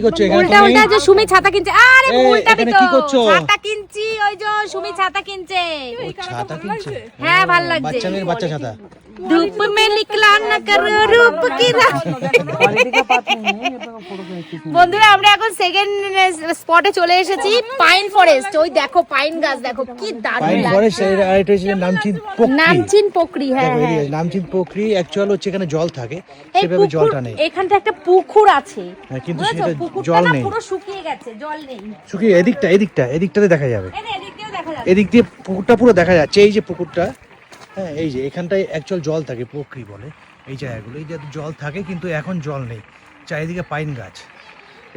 কি করছ এখানে উল্টা? উল্টা যে সুমি ছাতা কিনছে আরে উল্টা কি করছ? ছাতা কিনছি ওই সুমি ছাতা কিনছে ও, ছাতা কিনছে হ্যাঁ ভাল লাগছে বাচ্চা মেয়ের বাচ্চা ছাতা धूप में निकला न करो रूप की राह। বন্ধুরা আমরা এখন সেকেন্ড স্পটে চলে এসেছি পাইন ফরেস্ট ওই দেখো পাইন গাছ দেখো কি দারুণ পাইন লাগছে ফরেস্ট আর এটা হচ্ছে নামচিন পোকরি নামচিন পোকরি হ্যাঁ দেখো, হ্যাঁ এদিকে নামচিন পোকরি অ্যাকচুয়াল হচ্ছে এখানে জল থাকে এই সেভাবে পুকুর জলটা নেই এখানটা একটা পুকুর আছে হ্যাঁ, কিন্তু বুঝেছো? সেটা পুকুরটা জল না নেই। পুরো শুকিয়ে গেছে জল নেই শুকিয়ে এদিকটা এদিকটা এদিকটাতে দেখা যাবে এই না, এদিক দিয়ে পুকুরটা পুরো দেখা যাচ্ছে এই যে পুকুরটা হ্যাঁ এই যে এখানটায় অ্যাকচুয়াল জল থাকে পোকরি বলে এই জায়গাগুলো এই যে জল থাকে কিন্তু এখন জল নেই চারিদিকে পাইন গাছ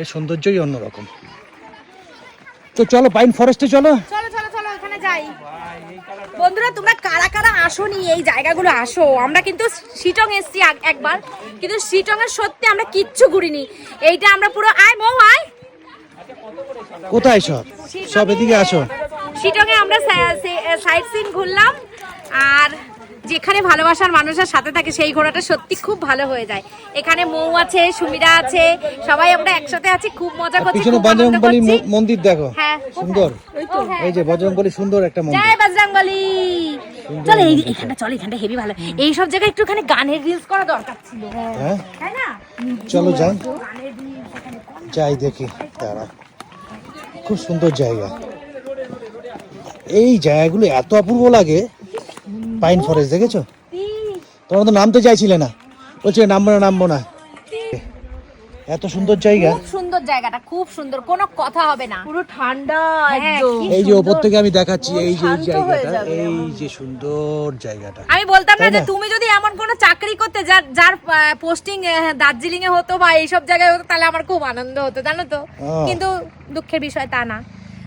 এর সৌন্দর্যই অন্যরকম। তো চলো পাইন ফরেস্টে চলো। চলো চলো চলো ওখানে যাই। বন্ধুরা তোমরা কারা কারা আসোনি এই জায়গাগুলো আসো। আমরা কিন্তু শিটং এসছি একবার কিন্তু শিটং এর সত্যি আমরা কিচ্ছু ঘুরিনি। এইটা আমরা পুরো আয় মৌ আয়। কোথায় সব? সব এদিকে আসো। শিটং এ আমরা সাইট সিন ঘুরলাম আর যেখানে ভালোবাসার মানুষের সাথে থাকে সেই ঘোড়াটা সত্যি খুব ভালো হয়ে যায়। এখানে মৌ আছে সুমিরা আছে সবাই আমরা একসাথে আছি খুব মজা করছি পিছনে বজরংবলী মন্দির দেখো হ্যাঁ সুন্দর। এই যে বজরংবলী সুন্দর একটা মন্দির। জয় বজরংবলী। চলো এই এখানটা চলো এখানটা হেভি ভালো। এই সব জায়গায় একটুখানি গানের রিলস করা দরকার ছিল। হ্যাঁ? তাই না? চলো যাই। এখানে যাই দেখি তারা খুব সুন্দর জায়গা। এই জায়গাগুলো এত অপূর্ব লাগে। পাইন ফরেস্ট দেখেছ? তোমরা তো নামতে চাইছিলে না। বলছে নামবো না নামবো না। এত সুন্দর জায়গা। খুব সুন্দর জায়গাটা খুব সুন্দর কোনো কথা হবে না। পুরো ঠান্ডা হ্যাঁ, এই যে ওপর থেকে আমি দেখাচ্ছি এই যে এই জায়গাটা এই যে সুন্দর জায়গাটা। আমি বলতাম না যে তুমি যদি এমন কোনো চাকরি করতে যার যার পোস্টিং দার্জিলিং এ হতো বা এইসব জায়গায় হতো তাহলে আমার খুব আনন্দ হতো জানো তো? কিন্তু দুঃখের বিষয় তা না।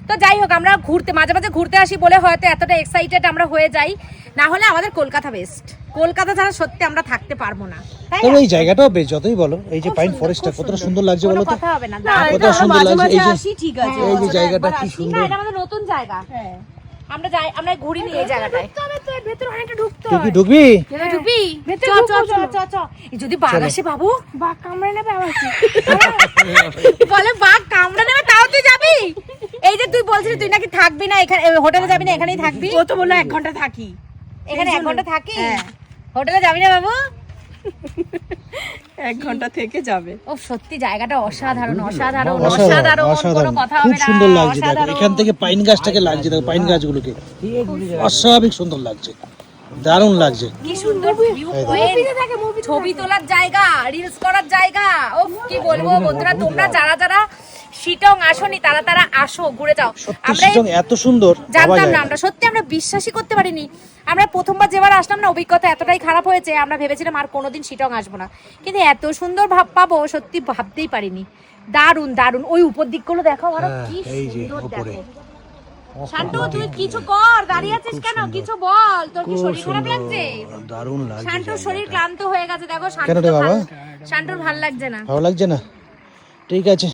তো যাই হোক আমরা ঘুরতে মাঝে মাঝে ঘুরতে আসি বলে হয়তো এতটা এক্সাইটেড আমরা হয়ে যাই। না হলে আমাদের কলকাতা বেস্ট কলকাতা ছাড়া সত্যি আমরা থাকতে পারব না। তবে এই জায়গাটাও বেশ যতই বলো এই যে পাইন সুন্দর, ফরেস্টটা কতটা সুন্দর। লাগছে বলো তো? কত সুন্দর লাগছে? এই যে ঠিক আছে। এই যে জায়গাটা কি সুন্দর। এটা আমাদের নতুন জায়গা। হ্যাঁ। আমরা যাই আমরা ঘুরিনি এই জায়গাটায়। ভেতরে অনেকটা ঢুকতে তুই কি ঢুকবি? ঢুকবি? ভেতরে চ চ চ চ চ। যদি বাঘ চলো। আসে বাবু? বা কামড়ে নেবে আমাকে বলে বাঘ কামড়ে এই যে তুই বলছিলি তুই নাকি থাকবি না এখানে হোটেলে যাবি না এখানেই থাকবি? ও তো বলল এক ঘণ্টা থাকি। এখানে এক ঘণ্টা থাকি? হ্যাঁ। হোটেলে যাবি না বাবু? এক ঘণ্টা থেকে যাবে। ও সত্যি জায়গাটা অসাধারণ অসাধারণ। অসাধারণ অসাধারণ কোনো কথা খুব হবে না সুন্দর লাগছে দেখো। এখান থেকে পাইন গাছটাকে লাগছে দেখো পাইন গাছগুলোকে। অস্বাভাবিক সুন্দর লাগছে দারুণ লাগছে। কি সুন্দর ভিউ ছবি তোলার জায়গা রিলস করার জায়গা ও কি বলব বন্ধুরা তোমরা যারা যারা শিটং আসনি তারা তারা আসো ঘুরে যাও। আমরা এত সুন্দর জানতাম না। আমরা সত্যি আমরা বিশ্বাসই করতে পারিনি। আমরা প্রথমবার যেবার আসলাম না অভিজ্ঞতা এতটাই খারাপ হয়েছে আমরা ভেবেছিলাম আর কোনোদিন শিটং আসব না। কিন্তু এত সুন্দর ভাব পাবো সত্যি ভাবতেই পারিনি। দারুণ দারুণ ওই উপর দিকগুলো দেখো আরও হ্যাঁ, কি সুন্দর। দেখো। শান্তু তুই কিছু কর দাঁড়িয়ে আছিস কেন? কিছু বল তোর কি শরীর খারাপ সুন্দর। লাগছে? দারুণ লাগছে শান্তুর শরীর ক্লান্ত হয়ে গেছে দেখো কেন রে বাবা? শান্তুর ভালো লাগছে না। ভালো লাগছে না? ঠিক আছে।